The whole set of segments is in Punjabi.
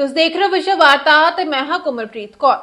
ਤੁਸੀਂ ਦੇਖ ਰਹੇ ਹੋ ਵਿਸ਼ਵ ਵਾਰਤਾ ਤੇ ਮੈਂ ਹਾਂ ਕੁਮਰਪ੍ਰੀਤ ਕੌਰ।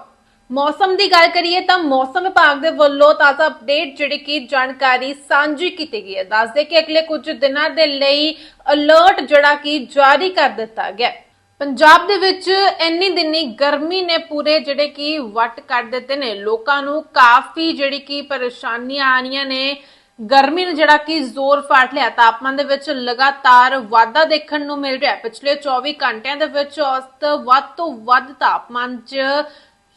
ਮੌਸਮ ਦੀ ਗੱਲ ਕਰੀਏ ਤਾਂ ਮੌਸਮ ਵਿਭਾਗ ਦੇ ਵੱਲੋਂ ਤਾਜ਼ਾ ਅਪਡੇਟ ਜਿਹੜੀ ਕਿ ਜਾਣਕਾਰੀ ਸਾਂਝੀ ਕੀਤੀ ਗਈ ਹੈ। ਦੱਸਦੇ ਕਿ ਅਗਲੇ ਕੁਝ ਦਿਨਾਂ ਦੇ ਲਈ ਅਲਰਟ ਜਿਹੜਾ ਕਿ ਜਾਰੀ ਕਰ ਦਿੱਤਾ ਗਿਆ ਹੈ। ਪੰਜਾਬ ਦੇ ਵਿੱਚ ਇੰਨੀ ਦਿਨੀ ਗਰਮੀ ਨੇ ਪੂਰੇ ਜਿਹੜੇ ਕਿ ਵੱਟ ਕੱਢ ਦਿੱਤੇ ਨੇ। ਲੋਕਾਂ ਨੂੰ ਕਾਫੀ ਜਿਹੜੀ ਕਿ ਪਰੇਸ਼ਾਨੀਆਂ ਆ ਰਹੀਆਂ ਨੇ। ਗਰਮੀ ਨੇ ਜਿਹੜਾ ਕਿ ਜ਼ੋਰ ਫਾੜ ਲਿਆ, ਤਾਪਮਾਨ ਦੇ ਵਿੱਚ ਲਗਾਤਾਰ ਵਾਧਾ ਦੇਖਣ ਨੂੰ ਮਿਲ ਰਿਹਾ ਪਿਛਲੇ 24 ਘੰਟਿਆਂ ਦੇ ਵਿੱਚ ਔਸਤ ਵੱਧ ਤੋਂ ਵੱਧ ਤਾਪਮਾਨ 'ਚ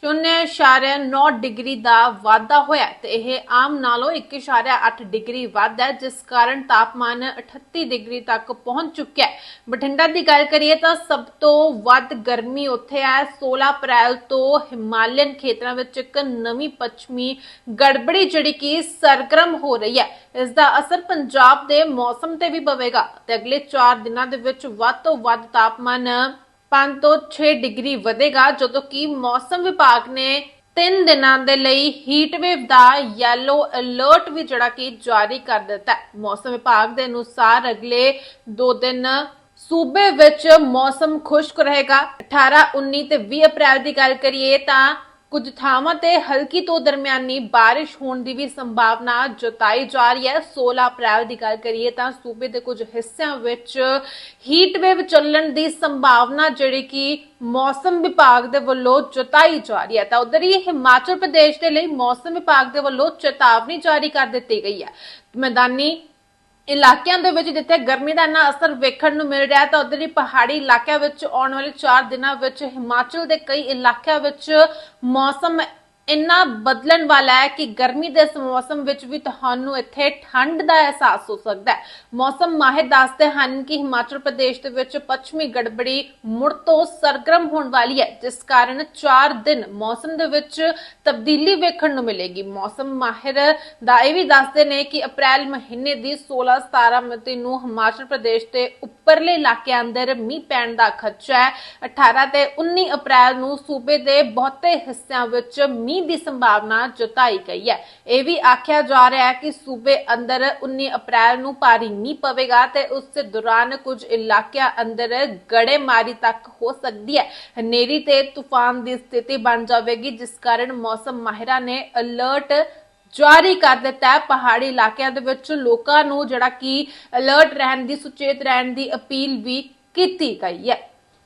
0.9 ਡਿਗਰੀ ਦਾ ਵਾਧਾ ਹੋਇਆ ਤੇ ਇਹ ਆਮ ਨਾਲੋਂ 1.8 ਡਿਗਰੀ ਵੱਧ ਹੈ, ਜਿਸ ਕਾਰਨ ਤਾਪਮਾਨ 38 ਡਿਗਰੀ ਤੱਕ ਪਹੁੰਚ ਚੁੱਕਿਆ ਹੈ। ਬਠਿੰਡਾ ਦੀ ਗੱਲ ਕਰੀਏ ਤਾਂ ਸਭ ਤੋਂ ਵੱਧ ਗਰਮੀ ਉੱਥੇ ਹੈ। 16 ਅਪ੍ਰੈਲ ਤੋਂ ਹਿਮਾਲਯਨ ਖੇਤਰਾਂ ਵਿੱਚ ਇੱਕ ਨਵੀਂ ਪੱਛਮੀ ਗੜਬੜੀ ਜਿਹੜੀ ਕਿ ਸਰਗਰਮ ਹੋ ਰਹੀ ਹੈ। ਇਸ ਦਾ ਅਸਰ ਪੰਜਾਬ ਦੇ ਮੌਸਮ ਤੇ ਵੀ ਪਵੇਗਾ ਤੇ ਅਗਲੇ 4 ਦਿਨਾਂ ਦੇ ਵਿੱਚ ਵੱਧ ਤੋਂ ਵੱਧ ਤਾਪਮਾਨ 5 ਤੋਂ 6 ਡਿਗਰੀ ਵਧੇਗਾ, ਜਦੋਂ ਕਿ ਮੌਸਮ ਵਿਭਾਗ ਨੇ 3 ਦਿਨਾਂ ਦੇ ਲਈ ਹੀਟ ਵੇਵ ਦਾ ਯੈਲੋ ਅਲਰਟ ਵੀ ਜਿਹੜਾ ਕਿ ਜਾਰੀ ਕਰ ਦਿੱਤਾ ਹੈ। ਮੌਸਮ ਵਿਭਾਗ ਦੇ ਅਨੁਸਾਰ ਅਗਲੇ 2 ਦਿਨ ਸੂਬੇ ਵਿੱਚ ਮੌਸਮ ਖੁਸ਼ਕ ਰਹੇਗਾ। 18 19 ਤੇ 20 ਅਪ੍ਰੈਲ ਦੀ ਗੱਲ ਕਰੀਏ ਤਾਂ ਕੁਝ ਥਾਵਾਂ ਤੇ ਹਲਕੀ ਤੋਂ ਦਰਮਿਆਨੀ ਬਾਰਿਸ਼ ਹੋਣ ਦੀ ਵੀ ਸੰਭਾਵਨਾ ਜਤਾਈ ਜਾ ਰਹੀ ਹੈ। 16 ਅਪ੍ਰੈਲ ਦੀ ਗੱਲ ਕਰੀਏ ਤਾਂ ਸੂਬੇ ਦੇ ਕੁਝ ਹਿੱਸਿਆਂ ਵਿੱਚ ਹੀਟ ਵੇਵ ਚੱਲਣ ਦੀ ਸੰਭਾਵਨਾ ਜਿਹੜੀ ਕਿ ਮੌਸਮ ਵਿਭਾਗ ਦੇ ਵੱਲੋਂ ਜਤਾਈ ਜਾ ਰਹੀ ਹੈ। ਤਾਂ ਉਧਰ ਹੀ ਹਿਮਾਚਲ ਪ੍ਰਦੇਸ਼ ਦੇ ਲਈ ਮੌਸਮ ਵਿਭਾਗ ਦੇ ਵੱਲੋਂ ਚੇਤਾਵਨੀ ਜਾਰੀ ਕਰ ਦਿੱਤੀ ਗਈ ਹੈ। ਮੈਦਾਨੀ ਇਲਾਕਿਆਂ ਦੇ ਵਿੱਚ ਜਿੱਥੇ ਗਰਮੀ ਦਾ ਇੰਨਾ ਅਸਰ ਵੇਖਣ ਨੂੰ ਮਿਲ ਰਿਹਾ ਤਾਂ ਉਧਰ ਹੀ ਪਹਾੜੀ ਇਲਾਕਿਆਂ ਵਿੱਚ ਆਉਣ ਵਾਲੇ 4 ਦਿਨਾਂ ਵਿੱਚ ਹਿਮਾਚਲ ਦੇ ਕਈ ਇਲਾਕਿਆਂ ਵਿੱਚ ਮੌਸਮ ਇੰਨਾ ਬਦਲਣ ਵਾਲਾ ਹੈ ਕਿ ਗਰਮੀ ਦੇ ਇਸ ਮੌਸਮ ਵਿੱਚ ਵੀ ਤੁਹਾਨੂੰ ਇੱਥੇ ਠੰਡ ਦਾ ਅਹਿਸਾਸ ਹੋ ਸਕਦਾ ਹੈ। ਮੌਸਮ ਮਾਹਿਰ ਦੱਸਦੇ ਹਨ ਕਿ ਹਿਮਾਚਲ ਪ੍ਰਦੇਸ਼ ਦੇ ਵਿੱਚ ਪੱਛਮੀ ਗੜਬੜੀ ਮੁੜ ਤੋਂ ਸਰਗਰਮ ਹੋਣ ਵਾਲੀ ਹੈ, ਜਿਸ ਕਾਰਨ 4 ਦਿਨ ਮੌਸਮ ਦੇ ਵਿੱਚ ਤਬਦੀਲੀ ਵੇਖਣ ਨੂੰ ਮਿਲੇਗੀ। ਮੌਸਮ ਮਾਹਿਰ ਦਾ ਇਹ ਵੀ ਦੱਸਦੇ ਨੇ ਕਿ ਅਪ੍ਰੈਲ ਮਹੀਨੇ ਦੀ 16 17 ਮਿਤੀ ਨੂੰ ਹਿਮਾਚਲ ਪ੍ਰਦੇਸ਼ ਦੇ ਉੱਪਰਲੇ ਇਲਾਕਿਆਂ ਅੰਦਰ ਮੀਂਹ ਪੈਣ ਦਾ ਖਦਸ਼ਾ ਹੈ। 18 ਤੇ 19 ਅਪ੍ਰੈਲ ਨੂੰ ਸੂਬੇ ਦੇ ਬਹੁਤੇ ਹਿੱਸਿਆਂ ਵਿੱਚ ਮੀਂਹ ਦੀ ਸੰਭਾਵਨਾ ਜਤਾਈ ਗਈ ਹੈ। ਇਹ ਵੀ ਆਖਿਆ ਜਾ ਰਿਹਾ ਹੈ ਕਿ ਸੂਬੇ ਅੰਦਰ 19 ਅਪ੍ਰੈਲ ਨੂੰ ਭਾਰੀ ਮੀਂਹ ਪਵੇਗਾ ਤੇ ਉਸ ਦੌਰਾਨ ਕੁਝ ਇਲਾਕਿਆਂ ਅੰਦਰ ਗੜੇਮਾਰੀ ਤੱਕ ਹੋ ਸਕਦੀ ਹੈ। ਹਨੇਰੀ ਤੇ ਤੂਫਾਨ ਦੀ ਸਥਿਤੀ ਬਣ ਜਾਵੇਗੀ, ਜਿਸ ਕਾਰਨ ਮੌਸਮ ਮਾਹਿਰਾਂ ਨੇ ਅਲਰਟ ਜਾਰੀ ਕਰ ਦਿੱਤਾ ਹੈ। ਪਹਾੜੀ ਇਲਾਕਿਆਂ ਦੇ ਵਿੱਚ ਲੋਕਾਂ ਨੂੰ ਜਿਹੜਾ ਕਿ ਅਲਰਟ ਰਹਿਣ ਦੀ, ਸੁਚੇਤ ਰਹਿਣ ਦੀ ਅਪੀਲ ਵੀ ਕੀਤੀ ਗਈ ਹੈ।